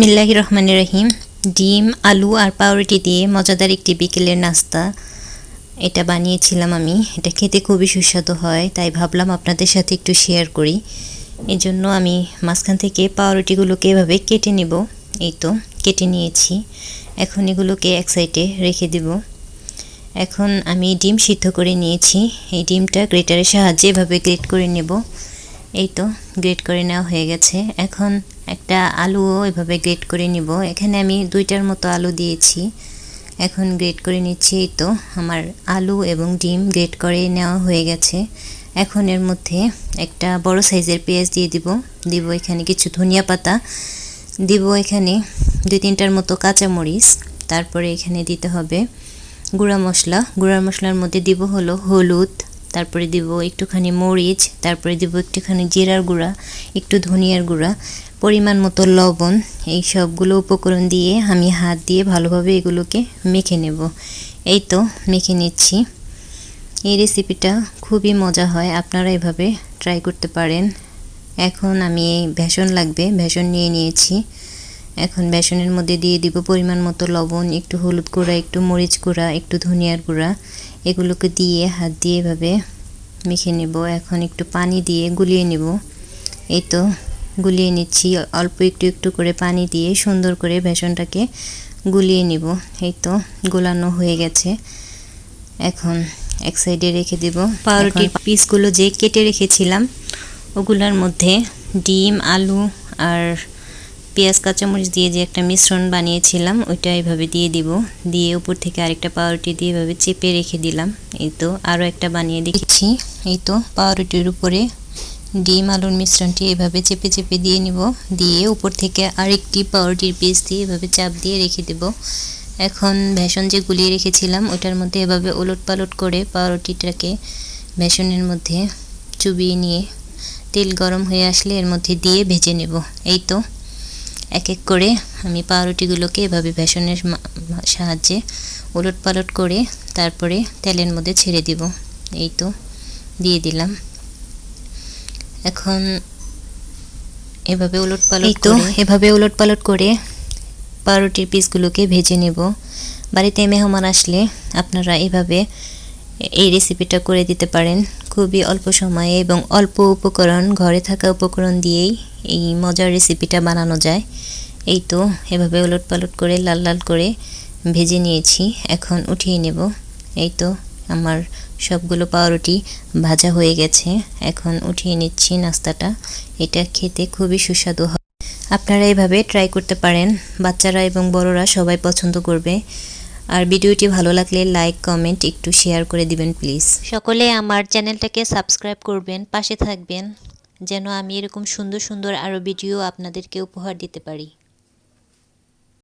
বিসমিল্লাহ রহমান রহিম। ডিম, আলু আর পাউরুটি দিয়ে মজাদার একটি বিকেলের নাস্তা। এটা বানিয়েছিলাম আমি। এটা খেতে খুবই সুস্বাদু হয়, তাই ভাবলাম আপনাদের সাথে একটু শেয়ার করি। এই জন্য আমি মাঝখান থেকে পাউরুটিগুলোকে এভাবে কেটে নেব। এই তো, কেটে নিয়েছি। এখন এগুলোকে এক সাইডে রেখে দেব। এখন আমি ডিম সিদ্ধ করে নিয়েছি। এই ডিমটা গ্রেটারের সাহায্যে এভাবে গ্রেট করে নেব। এই তো, গ্রেট করে নেওয়া হয়ে গেছে। এখন একটা আলুও এভাবে গ্রেট করে নিব। এখানে আমি দুইটার মতো আলু দিয়েছি। এখন গ্রেট করে নিচ্ছি এই তো। আমার আলু এবং ডিম গ্রেট করে নেওয়া হয়ে গেছে। এখন এর মধ্যে একটা বড় সাইজের পেঁয়াজ দিয়ে দিব। দিব এখানে কিছু ধনিয়া পাতা। দিব এখানে দুই তিনটার মতো কাঁচামরিচ তারপরে এখানে দিতে হবে গুঁড়া মশলা। গুঁড়া মশলার মধ্যে দিব হলো হলুদ তারপরে দিব একটুখানি মরিচ, তারপরে দিব একটুখানি জিরার গুঁড়া, একটু ধনিয়ার গুঁড়া, পরিমাণ মতো লবণ, এই সবগুলো উপকরণ দিয়ে আমি হাত দিয়ে ভালোভাবে এগুলোকে মেখে নেব। এই তো, মেখে নিচ্ছি। এই রেসিপিটা খুবই মজা হয়, আপনারা এভাবে ট্রাই করতে পারেন। এখন আমি এই বেসন লাগবে, বেসন নিয়ে নিয়েছি। এখন বেসনের মধ্যে দিয়ে দিব পরিমাণ মতো লবণ, একটু হলুদ গুঁড়া, একটু মরিচ গুঁড়া, একটু ধনিয়ার গুঁড়া। এগুলোকে দিয়ে হাত দিয়ে এভাবে মেখে নেব। এখন একটু পানি দিয়ে গুলিয়ে নেব। এই তো গুলিয়ে নিচ্ছি। অল্প একটু একটু করে পানি দিয়ে সুন্দর করে বেসনটাকে গুলিয়ে নেব। এই তো গোলানো হয়ে গেছে। এখন এক সাইডে রেখে দেব। পাউরুটির পিসগুলো যে কেটে রেখেছিলাম, ওগুলোর মধ্যে ডিম, আলু আর পেঁয়াজ, কাঁচামরিচ দিয়ে যে একটা মিশ্রণ বানিয়েছিলাম, ওইটা এইভাবে দিয়ে দিব। দিয়ে উপর থেকে আরেকটা পাউরুটি দিয়ে এভাবে চেপে রেখে দিলাম। এই তো আরও একটা বানিয়ে দেখছি। এই তো পাউরুটির উপরে ডিম, আলুর মিশ্রণটি এভাবে চেপে চেপে দিয়ে নিব। দিয়ে উপর থেকে আরেকটি পাউরুটির পিস দিয়ে এভাবে চাপ দিয়ে রেখে দেব। এখন বেসন যে গুলিয়ে রেখেছিলাম, ওটার মধ্যে এভাবে ওলট পালট করে পাউরুটিটাকে বেসনের মধ্যে চুবিয়ে নিয়ে তেল গরম হয়ে আসলে এর মধ্যে দিয়ে ভেজে নেব। এই তো এক এক করে আমি পাউরুটিগুলোকে এভাবে বেসনের সাহায্যে ওলট পালট করে তারপরে তেলের মধ্যে ছেড়ে দিব। এই তো দিয়ে দিলাম। এখন এভাবে উলট পালট তো এভাবে উলট পালট করে পাউরুটির পিসগুলোকে ভেজে নেব। বাড়িতে মেহমান আসলে আপনারা এভাবে এই রেসিপিটা করে দিতে পারেন। খুবই অল্প সময়ে এবং অল্প উপকরণ ঘরে থাকা উপকরণ দিয়েই এই মজার রেসিপিটা বানানো যায়। এই তো, এভাবে উলট পালট করে, লাল লাল করে ভেজে নিয়েছি। এখন উঠিয়ে নেব। এই তো, আমার সবগুলো পাউরুটি ভাজা হয়ে গেছে। এখন উঠিয়ে নিচ্ছি নাস্তাটা। এটা খেতে খুবই সুস্বাদু হয়। আপনারা এভাবে ট্রাই করতে পারেন। বাচ্চারা এবং বড়রা সবাই পছন্দ করবে। আর ভিডিওটি ভালো লাগলে লাইক কমেন্ট একটু শেয়ার করে দিবেন প্লিজ সকলে আমার চ্যানেলটাকে সাবস্ক্রাইব করবেন, পাশে থাকবেন। যেন আমি এরকম সুন্দর সুন্দর আরও ভিডিও আপনাদেরকে উপহার দিতে পারি।